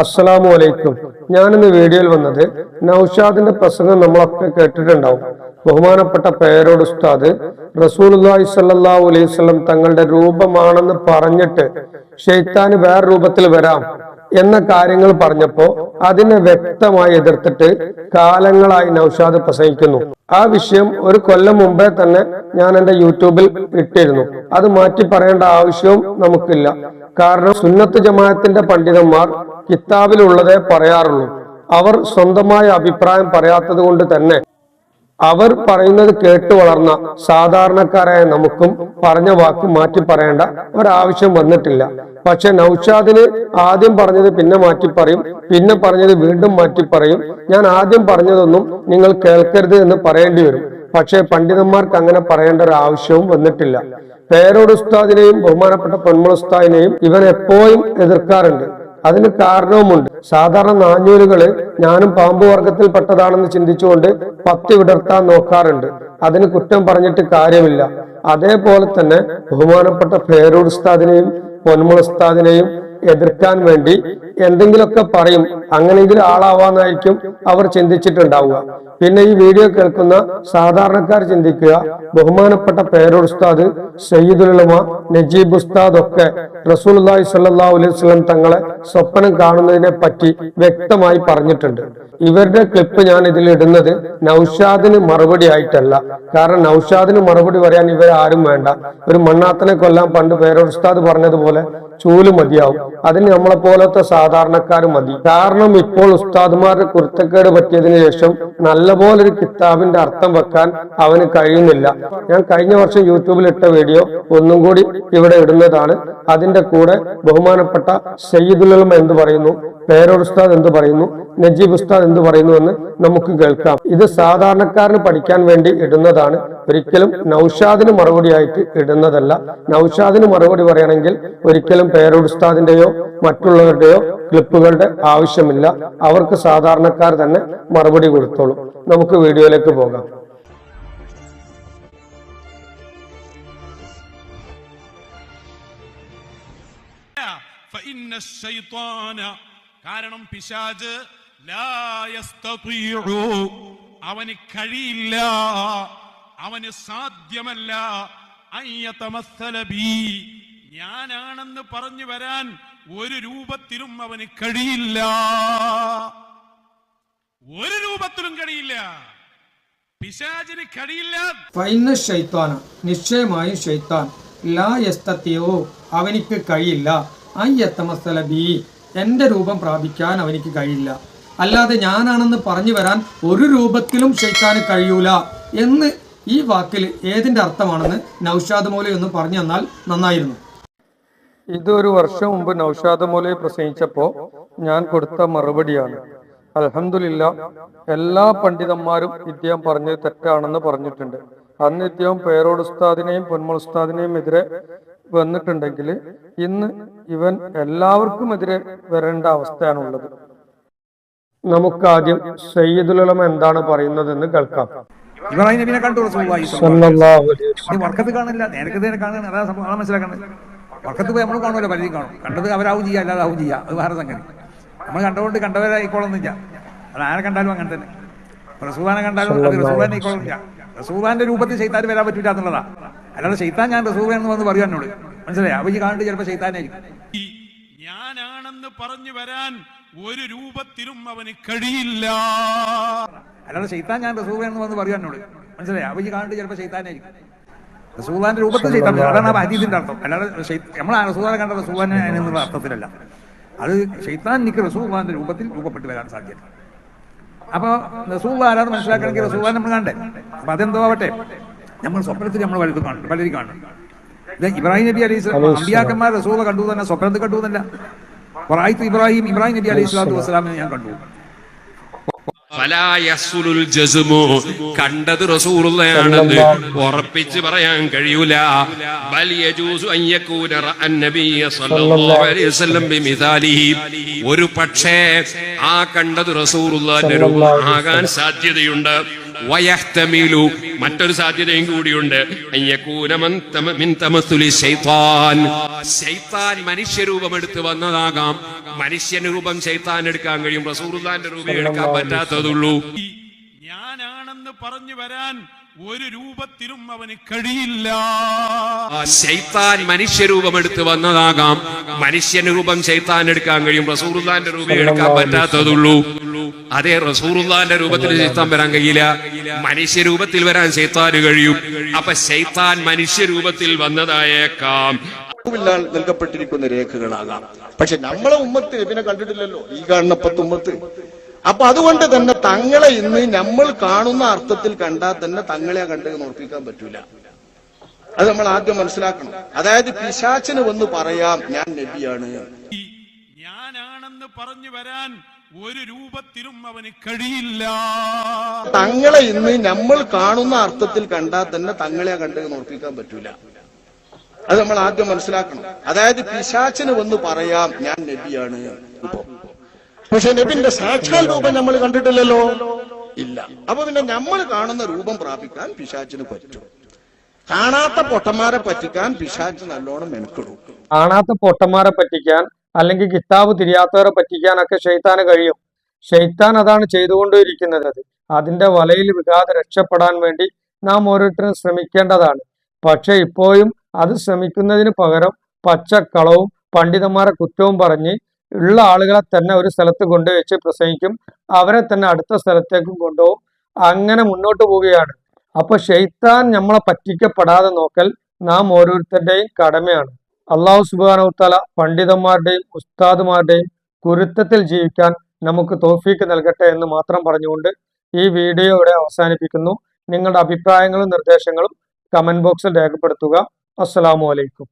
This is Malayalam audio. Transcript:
അസ്സലാമു അലൈക്കും. ഞാൻ ഇന്ന് വീഡിയോയിൽ വന്നത് നൌഷാദിന്റെ പ്രസംഗം നമ്മളൊക്കെ കേട്ടിട്ടുണ്ടാവും. ബഹുമാനപ്പെട്ട പേരോട് ഉസ്താദ് റസൂലുള്ളാഹി സ്വല്ലല്ലാഹു അലൈഹി തങ്ങളുടെ രൂപമാണെന്ന് പറഞ്ഞിട്ട് ഷെയ്ത്താന് വേറെ രൂപത്തിൽ വരാം എന്ന കാര്യങ്ങൾ പറഞ്ഞപ്പോ അതിനെ വ്യക്തമായി എതിർത്തിട്ട് കാലങ്ങളായി നൌഷാദ് പ്രസംഗിക്കുന്നു. ആ വിഷയം ഒരു കൊല്ലം മുമ്പേ തന്നെ ഞാൻ എന്റെ യൂട്യൂബിൽ ഇട്ടിരുന്നു. അത് മാറ്റി പറയേണ്ട ആവശ്യവും നമുക്കില്ല. കാരണം സുന്നത്ത് ജമാഅത്തിന്റെ പണ്ഡിതന്മാർ കിതാബിലുള്ളതേ പറയാറുള്ളൂ. അവർ സ്വന്തമായ അഭിപ്രായം പറയാത്തത് കൊണ്ട് തന്നെ അവർ പറയുന്നത് കേട്ടു വളർന്ന സാധാരണക്കാരായ നമുക്കും പറഞ്ഞ വാക്ക് മാറ്റി പറയേണ്ട ഒരാവശ്യം വന്നിട്ടില്ല. പക്ഷെ നൌഷാദിന് ആദ്യം പറഞ്ഞത് പിന്നെ മാറ്റി പറയും പിന്നെ പറഞ്ഞത് വീണ്ടും മാറ്റി പറയും. ഞാൻ ആദ്യം പറഞ്ഞതൊന്നും നിങ്ങൾ കേൾക്കരുത് എന്ന് പറയേണ്ടി വരും. പക്ഷേ പണ്ഡിതന്മാർക്ക് അങ്ങനെ പറയേണ്ട ഒരു ആവശ്യവും വന്നിട്ടില്ല. പേരോട് ഉസ്താദിനെയും ബഹുമാനപ്പെട്ട പൊന്മുൾ ഉസ്താദിനെയും ഇവൻ എപ്പോഴും എതിർക്കാറുണ്ട്. അതിന് കാരണവുമുണ്ട്. സാധാരണ നാഞ്ഞൂലുകൾ ഞാനും പാമ്പ് വർഗത്തിൽപ്പെട്ടതാണെന്ന് ചിന്തിച്ചുകൊണ്ട് പത്തി വിടർത്താൻ നോക്കാറുണ്ട്. അതിന് കുറ്റം പറഞ്ഞിട്ട് കാര്യമില്ല. അതേപോലെ തന്നെ ബഹുമാനപ്പെട്ട ഫേരൂർ ഉസ്താദിനെയും പൊന്മുൾ എതിർക്കാൻ വേണ്ടി എന്തെങ്കിലുമൊക്കെ പറയും. അങ്ങനെയെങ്കിലും ആളാവാന്നായിരിക്കും അവർ ചിന്തിച്ചിട്ടുണ്ടാവുക. പിന്നെ ഈ വീഡിയോ കേൾക്കുന്ന സാധാരണക്കാർ ചിന്തിക്കുക ബഹുമാനപ്പെട്ട പേരോട് ഉസ്താദ് സയ്യിദുലമ നജീബ് ഉസ്താദ് ഒക്കെ അള്ളാഹി അലൈഹി വസല്ലം തങ്ങളെ സ്വപ്നം കാണുന്നതിനെ പറ്റി വ്യക്തമായി പറഞ്ഞിട്ടുണ്ട്. ഇവരുടെ ക്ലിപ്പ് ഞാൻ ഇതിൽ ഇടുന്നത് നൌഷാദിന് മറുപടി ആയിട്ടല്ല. കാരണം നൌഷാദിന് മറുപടി പറയാൻ ഇവരാരും വേണ്ട. ഒരു മണ്ണാത്തനെ കൊല്ലാൻ പണ്ട് പേരോട് ഉസ്താദ് പറഞ്ഞതുപോലെ ചൂൽ മതിയാവും. അതിന് നമ്മളെ പോലത്തെ സാധാരണക്കാർ മതി. കാരണം ഇപ്പോൾ ഉസ്താദ്മാരുടെ കുരുത്തക്കേട് പറ്റിയതിന് ശേഷം നല്ലപോലെ ഒരു കിതാബിന്റെ അർത്ഥം വെക്കാൻ അവന് കഴിയുന്നില്ല. ഞാൻ കഴിഞ്ഞ വർഷം യൂട്യൂബിൽ ഇട്ട വീഡിയോ ഒന്നും കൂടി ഇവിടെ ഇടുന്നതാണ്. അതിന്റെ കൂടെ ബഹുമാനപ്പെട്ട സയ്യിദുലമ എന്ത് പറയുന്നു? പേരോർ ഉസ്താദ് എന്ത് പറയുന്നു? നജീബ് ഉസ്താദ് എന്ത് പറയുന്നു എന്ന് നമുക്ക് കേൾക്കാം. ഇത് സാധാരണക്കാരന് പഠിക്കാൻ വേണ്ടി ഇടുന്നതാണ്. ഒരിക്കലും നൌഷാദിന് മറുപടിയായിട്ട് ഇടുന്നതല്ല. നൌഷാദിന് മറുപടി പറയണമെങ്കിൽ ഒരിക്കലും പേരോട് ഉസ്താദിന്റെയോ മറ്റുള്ളവരുടെയോ ക്ലിപ്പുകളുടെ ആവശ്യമില്ല. അവർക്ക് സാധാരണക്കാർ തന്നെ മറുപടി കൊടുത്തോളും. നമുക്ക് വീഡിയോയിലേക്ക് പോകാം. കാരണം പിശാജ് അവന് കഴിയില്ല. അവന് സാധ്യമല്ല. ഞാനാണെന്ന് പറഞ്ഞു വരാൻ ഒരു രൂപത്തിലും അവന് കഴിയില്ല. ഒരു രൂപത്തിലും കഴിയില്ല. പിശാചിന് കഴിയില്ല. ഫൈന ഷൈത്താന നിശ്ചയമായും ശൈത്താൻ. ലാ അവനിക്ക് കഴിയില്ല. അയ്യത്തമസ്സല ബി. എന്റെ രൂപം പ്രാപിക്കാൻ അവനിക്ക് കഴിയില്ല. അല്ലാതെ ഞാനാണെന്ന് പറഞ്ഞു വരാൻ ഒരു രൂപത്തിലും ഷെയ്ത്താന് കഴിയൂല എന്ന് ഈ വാക്കിൽ ഏതിന്റെ അർത്ഥമാണെന്ന് നൗഷാദ് മോലെ ഒന്ന് പറഞ്ഞു തന്നാൽ നന്നായിരുന്നു. ഇതൊരു വർഷം മുമ്പ് നൗഷാദ് മോലെ പ്രസംഗിച്ചപ്പോൾ ഞാൻ കൊടുത്ത മറുപടിയാണ്. അലഹമില്ല എല്ലാ പണ്ഡിതന്മാരും ഇദ്ദേഹം പറഞ്ഞത് തെറ്റാണെന്ന് പറഞ്ഞിട്ടുണ്ട്. അന്ന് ഇദ്ദേഹം പേരോട് ഉസ്താദിനെയും പൊന്മൾ ഉസ്താദിനെയും എതിരെ വന്നിട്ടുണ്ടെങ്കിൽ ഇന്ന് ഇവൻ എല്ലാവർക്കും എതിരെ വരേണ്ട അവസ്ഥയാണുള്ളത്. നമുക്കാദ്യം സയ്യിദുലം എന്താണ് പറയുന്നതെന്ന് കേൾക്കാം. ഇബ്രാഹിം നബിനെ കണ്ടു വർക്കത്ത് കാണില്ല നേരത്തെ തന്നെ കാണുന്നത് അതാ സംഭവം. അതാ മനസ്സിലാക്കുന്നത് വർക്കത്ത് പോയി നമ്മൾ കാണുമല്ലോ പരിധി കാണും. കണ്ടത് അവരാവും ചെയ്യുക അല്ലാതാവും ചെയ്യുക അത് വേറെ സംഗതി. നമ്മൾ കണ്ടുകൊണ്ട് കണ്ടവരായിക്കോളൊന്നുമില്ല അത് ആരെ കണ്ടാലും അങ്ങനെ തന്നെ. റസൂബാനെ കണ്ടാലും അത് റസൂലാനെ ആയിക്കോളന്നില്ല. റസൂബാന്റെ രൂപത്തിൽ ചെയ്താൽ വരാൻ പറ്റില്ല എന്നുള്ളതാ. അല്ലാതെ ചെയ്താൻ ഞാൻ റസൂൽ എന്ന് വന്ന് പറയാൻ എന്നോട്. മനസ്സിലായി? അവജി കാണിട്ട് ചിലപ്പോൾ ചെയ്താനായിരിക്കും ഈ ഞാനാണെന്ന് പറഞ്ഞു വരാൻ ഒരു രൂപത്തിലും അവന് കഴിയില്ല. അല്ലാതെ ചെയ്താൻ ഞാൻ റസൂൽ എന്ന് വന്ന് പറയാൻ എന്നോട്. മനസ്സിലായി? അവജി കാണിട്ട് ചിലപ്പോൾ ചെയ്താനായിരിക്കും റസൂലാന്റെ രൂപത്തിൽ അതാണ് ആ ഹദീസിന്റെ അർത്ഥം. അല്ലാതെ നമ്മൾ റസൂലാനെ കണ്ട റസൂലാനെ എന്നുള്ള അർത്ഥത്തിലല്ല. അത് ഷെയ്ത്താൻ എനിക്ക് റസൂലാന്റെ രൂപത്തിൽ രൂപപ്പെട്ടു വരാൻ സാധ്യത. അപ്പൊ റസൂൽ ആരാന്ന് മനസ്സിലാക്കണമെങ്കിൽ റസൂലാൻ നമ്മൾ കണ്ടേ. അപ്പൊ അതെന്തോ ആവട്ടെ? നമ്മൾ സ്വപ്നത്തിൽ നമ്മൾ പലതും കാണും പലരും കാണും. ഇത് ഇബ്രാഹിം നബി അലൈഹി സ്വലാം. അമ്പിയാക്കന്മാർ റസൂള കണ്ടു തന്നെ സ്വപ്നത്തിൽ കണ്ടു തന്നെ. റായിത്ത് ഇബ്രാഹിം ഇബ്രാഹിം നബി അലൈഹി സ്വലാത്തു വസ്സലാമിനെ ഞാൻ കണ്ടു. ഫലാ യഹ്സുലുൽ ജസ്മു. കണ്ടത് റസൂറുള്ളയാണെന്ന് ഉറപ്പിച്ച് പറയാൻ കഴിയൂല. ബൽ യജൂസു അൻ യകൂന റഅൻ നബിയ സല്ലല്ലാഹു അലൈഹി വസല്ലം. ബിമിസാലിഹി. ഒരു പക്ഷേ ആ കണ്ടത് റസൂറുള്ള ആകാൻ സാധ്യതയുണ്ട്. വയഹ്തമിലു മറ്റൊരു സാധ്യതയും കൂടിയുണ്ട്. ശൈത്താൻ. മനുഷ്യരൂപം എടുത്ത് വന്നതാകാം. മനുഷ്യന് രൂപം ശൈത്താൻ എടുക്കാൻ കഴിയും. റസൂർദാന്റെ രൂപം എടുക്കാൻ പറ്റാത്തതുള്ളൂ. ഞാനാണെന്ന് പറഞ്ഞു വരാൻ ഒരു രൂപത്തിലും അവന് കഴിയില്ല. ശൈത്താൻ മനുഷ്യരൂപം എടുത്ത് വന്നതാകാം. മനുഷ്യന് രൂപം ശൈത്താൻ എടുക്കാൻ കഴിയും. റസൂറുല്ലാന്റെ രൂപം എടുക്കാൻ പറ്റാത്തതുള്ളൂ. അതേ റസൂറുല്ലാന്റെ രൂപത്തിൽ ശൈത്താൻ വരാൻ കഴിയില്ല. മനുഷ്യരൂപത്തിൽ വരാൻ ശൈത്താന് കഴിയും. അപ്പൊ ശൈത്താൻ മനുഷ്യരൂപത്തിൽ വന്നതായേക്കാം. നൽകപ്പെട്ടിരിക്കുന്ന രേഖകളാകാം. പക്ഷെ നമ്മളെ ഉമ്മത്ത് പിന്നെ കണ്ടിട്ടില്ലല്ലോ. ഈ കാണുന്ന പത്ത് ഉമ്മത്ത്. അപ്പൊ അതുകൊണ്ട് തന്നെ തങ്ങളെ ഇന്ന് നമ്മൾ കാണുന്ന അർത്ഥത്തിൽ കണ്ടാൽ തന്നെ തങ്ങളെ കണ്ടെന്ന് ഓർപ്പിക്കാൻ പറ്റൂല. അത് നമ്മൾ ആദ്യം മനസ്സിലാക്കണം. അതായത് പിശാച്ചിന് വന്ന് പറയാം ഞാൻ നബിയാണ്. ഞാനാണെന്ന് പറഞ്ഞു വരാൻ ഒരു രൂപത്തിലും അവന് കഴിയില്ല. തങ്ങളെ ഇന്ന് നമ്മൾ കാണുന്ന അർത്ഥത്തിൽ കണ്ടാൽ തന്നെ തങ്ങളെ കണ്ടെന്ന് ഓർപ്പിക്കാൻ പറ്റൂല. അത് നമ്മൾ ആദ്യം മനസ്സിലാക്കണം. അതായത് പിശാച്ചിന് വന്ന് പറയാം ഞാൻ നബിയാണ്. ഇപ്പൊ പക്ഷെ നബിന്റെ സാക്ഷാൽ രൂപം നമ്മൾ കണ്ടിട്ടില്ലല്ലോ. ഇല്ല. അപ്പൊ പിന്നെ നമ്മൾ കാണുന്ന രൂപം പ്രാപിക്കാൻ പിശാച്ചിന് പറ്റും. കാണാത്ത പൊട്ടന്മാരെ പറ്റിക്കാൻ പിശാച്ച് നല്ലോണം മെനക്കിടും. കാണാത്ത പൊട്ടന്മാരെ പറ്റിക്കാൻ അല്ലെങ്കിൽ കിതാബ് തിരിയാത്തവരെ പറ്റിക്കാനൊക്കെ ഷെയ്ത്താന് കഴിയും. ഷെയ്ത്താൻ അതാണ് ചെയ്തുകൊണ്ടിരിക്കുന്നത് അത് അതിന്റെ വലയിൽ വികാതെ രക്ഷപ്പെടാൻ വേണ്ടി നാം ഓരോരുത്തരും ശ്രമിക്കേണ്ടതാണ്. പക്ഷെ ഇപ്പോഴും അത് ശ്രമിക്കുന്നതിന് പകരം പച്ചക്കളവും പണ്ഡിതന്മാരെ കുറ്റവും പറഞ്ഞ് ഉള്ള ആളുകളെ തന്നെ ഒരു സ്ഥലത്ത് കൊണ്ടുവച്ച് പ്രസംഗിക്കും. അവരെ തന്നെ അടുത്ത സ്ഥലത്തേക്കും കൊണ്ടുപോകും. അങ്ങനെ മുന്നോട്ട് പോവുകയാണ്. അപ്പൊ ഷെയ്ത്താൻ നമ്മളെ പറ്റിക്കപ്പെടാതെ നോക്കൽ നാം ഓരോരുത്തരുടെയും കടമയാണ്. അള്ളാഹു സുബാനവുത്തല പണ്ഡിതന്മാരുടെയും ഉസ്താദുമാരുടെയും കുരുത്തത്തിൽ ജീവിക്കാൻ നമുക്ക് തോഫീക്ക് നൽകട്ടെ എന്ന് മാത്രം പറഞ്ഞുകൊണ്ട് ഈ വീഡിയോ ഇവിടെ അവസാനിപ്പിക്കുന്നു. നിങ്ങളുടെ അഭിപ്രായങ്ങളും നിർദ്ദേശങ്ങളും കമന്റ് ബോക്സിൽ രേഖപ്പെടുത്തുക. അസ്സലാമു അലൈക്കും.